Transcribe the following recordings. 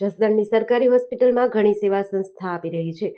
જસદણની સરકારી હોસ્પિટલમાં ઘણી સેવા સંસ્થા આપી રહી છે.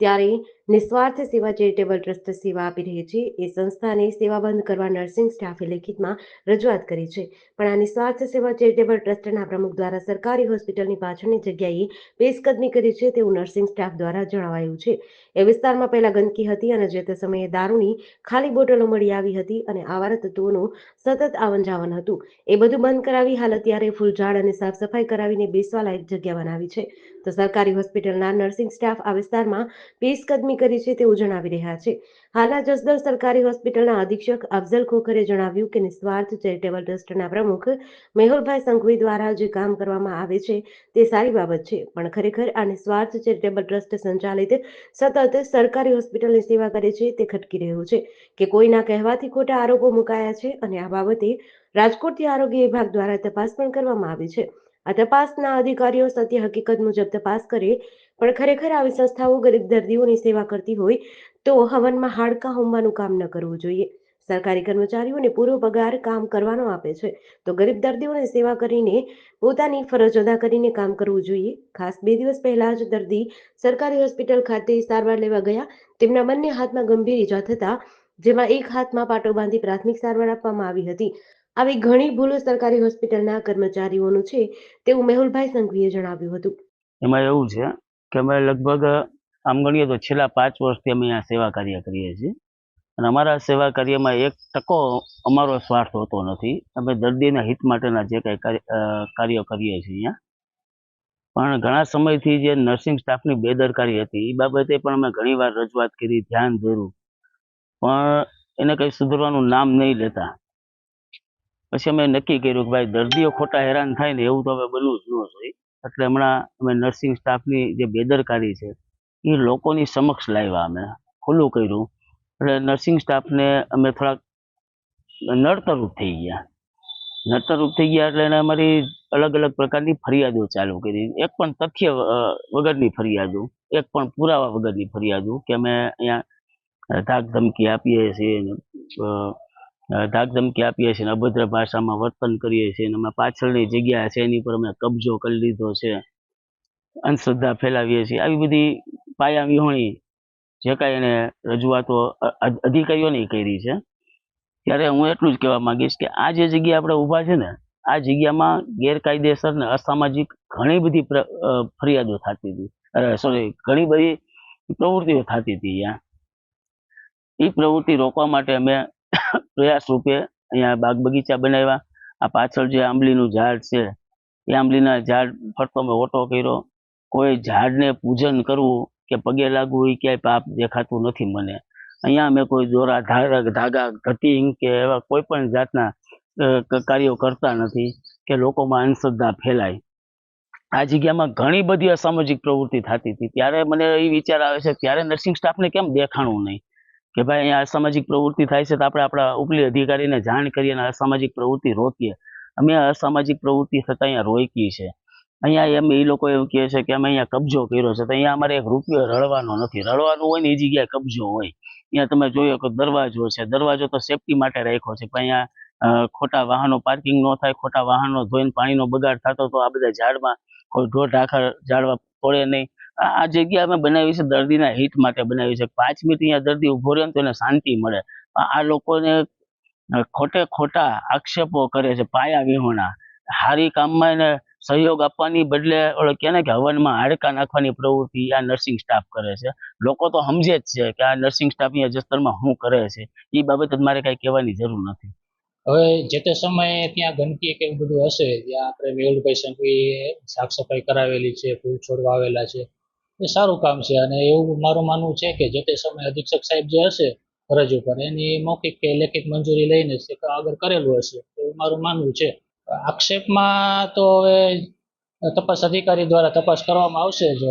ત્યારે નિસ્વાર્થ સેવા, ચેરિટેબલ ટ્રસ્ટ સેવા આપી રહી છે. એ સંસ્થાને સેવા બંધ કરવા નર્સિંગ સ્ટાફે લેખિતમાં રજૂઆત કરી છે. પણ આ નિસ્વાર્થ સેવા, ચેરિટેબલ ટ્રસ્ટના પ્રમુખ દ્વારા સરકારી હોસ્પિટલની પાછળની જગ્યાએ પેશકદમી કરી છે તેવું નર્સિંગ સ્ટાફ દ્વારા જણાવાયું છે. એ વિસ્તારમાં પહેલા ગંદકી હતી અને જે તે સમયે દારૂની ખાલી બોટલો મળી આવી હતી અને આવારા તત્વોનું સતત આવન જાવન હતું. એ બધું બંધ કરાવી હાલ અત્યારે ફૂલઝાડ અને સાફ સફાઈ કરાવીને બેસવા લાયક જગ્યા બનાવી છે. તો સરકારી હોસ્પિટલના નર્સિંગ સ્ટાફ આ વિસ્તારમાં પેશકદમી કરી છે તેવું જણાવી રહ્યા છે. હાલા જસદણ સરકારી હોસ્પિટલના અધિક્ષક અફઝલ ખોખરે જણાવ્યું કે નિસ્વાર્થ ચેરિટેબલ ટ્રસ્ટના પ્રમુખ મેહુલભાઈ સંઘવી દ્વારા જે કામ કરવામાં આવે છે તે સારી બાબત છે, પણ ખરેખર આ નિસ્વાર્થ ચેરિટેબલ ટ્રસ્ટ સંચાલિત સતત સરકારી હોસ્પિટલની સેવા કરે છે તે ખટકી રહ્યું છે કે કોઈના કહેવાથી ખોટા આરોપો મુકાયા છે અને આ બાબતે રાજકોટથી આરોગ્ય વિભાગ દ્વારા તપાસ પણ કરવામાં આવી છે. આ તપાસના અધિકારીઓ સત્ય હકીકત મુજબ તપાસ કરે, પણ ખરેખર આવી સંસ્થાઓ ગરીબ દર્દીઓની સેવા કરતી હોય, તો હવનમાં હાડકાં હોમવાનું કામ ન કરવું જોઈએ. સરકારી કર્મચારીઓને પૂરો પગાર કામ કરવાનો આપે છે. તો ગરીબ દર્દીઓની સેવા કરીને પોતાની ફરજ અદા કરીને કામ કરવું જોઈએ. ખાસ બે દિવસ પહેલા જ દર્દી સરકારી હોસ્પિટલ ખાતે સારવાર લેવા ગયા. તેમના બંને હાથમાં ગંભીર ઈજા થતા, જેમાં એક હાથમાં પાટો બાંધી પ્રાથમિક સારવાર આપવામાં આવી હતી. આવી ઘણી ભૂલો સરકારી હોસ્પિટલના કર્મચારીઓનું છે તેવું મેહુલભાઈ સંઘવીએ જણાવ્યું હતું. એમાં એવું છે કે અમે લગભગ, આમ ગણીએ તો છેલ્લા પાંચ વર્ષથી અમે અહીંયા સેવા કાર્ય કરીએ છીએ. અને અમારા સેવા કાર્યમાં એક ટકો અમારો સ્વાર્થ હોતો નથી. અમે દર્દીના હિત માટેના જે કાંઈ કાર્ય કરીએ છીએ અહીંયા. પણ ઘણા સમયથી જે નર્સિંગ સ્ટાફની બેદરકારી હતી એ બાબતે પણ અમે ઘણીવાર રજૂઆત કરી, ધ્યાન દોર્યું પણ એને કંઈ સુધરવાનું નામ નહીં લેતા. પછી અમે નક્કી કર્યું કે ભાઈ દર્દીઓ ખોટા હેરાન થાય ને એવું તો હવે બનવું જ ન જોઈએ. એટલે હમણાં અમે નર્સિંગ સ્ટાફની જે બેદરકારી છે એ લોકોની સમક્ષ લાવ્યા અમે. ખુલ્લું કર્યું. એટલે નર્સિંગ સ્ટાફને અમે થોડાક નડતરૂપ થઈ ગયા. નડતરૂપ થઈ ગયા એટલે એને અમારી અલગ અલગ પ્રકારની ફરિયાદો ચાલુ કરી. એક પણ તથ્ય વગરની ફરિયાદો. એક પણ પુરાવા વગરની ફરિયાદો કે અમે અહીંયા ધાક ધમકી આપીએ છીએ ધાક ધમકી આપીએ છીએ અભદ્ર ભાષામાં વર્તન કરીએ છીએ અને અમે પાછળની જગ્યા છે એની પર અમે કબજો કરી લીધો છે. અંધશ્રદ્ધા ફેલાવીએ છીએ. આવી બધી પાયા વિહોણી જે કાંઈ એને રજૂઆતો અધિકારીઓને કરી છે. ત્યારે હું એટલું જ કહેવા માંગીશ કે આ જે જગ્યા આપણે ઊભા છે ને, આ જગ્યામાં ગેરકાયદેસર ને અસામાજિક ઘણી બધી ફરિયાદો થતી હતી. અરે સોરી ઘણી બધી પ્રવૃત્તિઓ થતી હતી અહીંયા. એ પ્રવૃત્તિ રોકવા માટે અમે પ્રયાસ રૂપે અહીંયા બાગ બગીચા બનાવ્યા. આ પાછળ જે આંબલીનું ઝાડ છે, એ આંબલીના ઝાડ ફરતો મેં ઓટો કર્યો. કોઈ ઝાડને પૂજન કરવું કે પગે લાગવું એ ક્યાંય પાપ દેખાતું નથી મને. અહીંયા અમે કોઈ દોરા ધારક ધાગા ઘટીંગ કે એવા કોઈ પણ જાતના કાર્યો કરતા નથી કે લોકોમાં અંધશ્રદ્ધા ફેલાય. આ જગ્યામાં ઘણી બધી અસામાજિક પ્રવૃત્તિ થતી હતી. ત્યારે મને એ વિચાર આવે છે ત્યારે નર્સિંગ સ્ટાફને કેમ દેખાણું નહીં? કે ભાઈ, અહીંયા અસામાજિક પ્રવૃત્તિ થાય છે તો આપણે આપણા ઉપલી અધિકારીને જાણ કરીએ અને અસામાજિક પ્રવૃત્તિ રોકીએ. અમે અસામાજિક પ્રવૃત્તિ થતાં અહીંયા રોકી છે. અહીંયા એમ એ લોકો એવું કહે છે કે અમે અહીંયા કબજો કર્યો છે. તો અહીંયા અમારે એક રૂપિયો રળવાનો નથી. રળવાનું હોય ને એ જગ્યાએ કબજો હોય. અહીંયા તમે જોયો કે દરવાજો છે. દરવાજો તો સેફટી માટે રાખ્યો છે. પણ અહીંયા ખોટા વાહનો પાર્કિંગ ન થાય, ખોટા વાહનો ધોઈને પાણીનો બગાડ થતો તો આ બધા ઝાડમાં કોઈ ઢોર ઢાખર ઝાડવા પડે નહીં. આ જગ્યા અમે બનાવી છે દર્દીના હિત માટે બનાવી છે. પાંચ મિનિટ અહીંયા દર્દી ઊભો રહે તો એને શાંતિ મળે. આ લોકોને ખોટે ખોટા આક્ષેપો કરે છે, પાયા વિહોણા. હારી કામમાં એને સહયોગ આપવાની બદલે ઓલો કે ને કે હવનમાં હાડકા નાખવાની પ્રવૃત્તિ આ નર્સિંગ સ્ટાફ કરે છે. લોકો તો સમજે જ છે કે આ નર્સિંગ સ્ટાફ અહીંયા જસ્તરમાં શું કરે છે. એ બાબતે મારે કાંઈ કહેવાની જરૂર નથી. હવે જે તે સમયે ત્યાં ગંદકી કે એવું બધું હશે ત્યાં આપણે મેહુલભાઈ સંઘવી સાફ સફાઈ કરાવેલી છે, ફૂલ છોડ વાવેલા છે એ સારું કામ છે. અને એવું મારું માનવું છે કે જે તે સમયે અધિક્ષક સાહેબ જે હશે, ફરજ ઉપર, એની મૌખિક કે લેખિત મંજૂરી લઈને આગળ કરેલું હશે, એવું મારું માનવું છે. આક્ષેપમાં તો હવે તપાસ અધિકારી દ્વારા તપાસ કરવામાં આવશે જ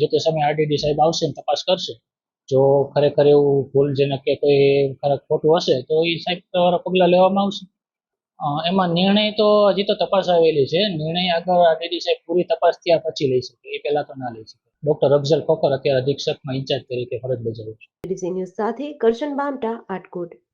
જે તે સમયે આરડીડી સાહેબ આવશે ને તપાસ કરશે. જો ખરેખર એવું ભૂલ જેને કે કોઈ ખરેખર ખોટું હશે, તો એ સાહેબ દ્વારા પગલાં લેવામાં આવશે. એમાં નિર્ણય તો હજી તો તપાસ આવેલી છે. નિર્ણય આગળ આરડીડી સાહેબ પૂરી તપાસ થયા પછી લઈ શકે, એ પહેલાં તો ના લઈ શકે. ડોક્ટર અફઝલ ખોખર અત્યારે અધિક્ષકમાં ઇન્ચાર્જ તરીકે ફરજ બજાવું છું. સાથે કરશન બામટા આટકોટ.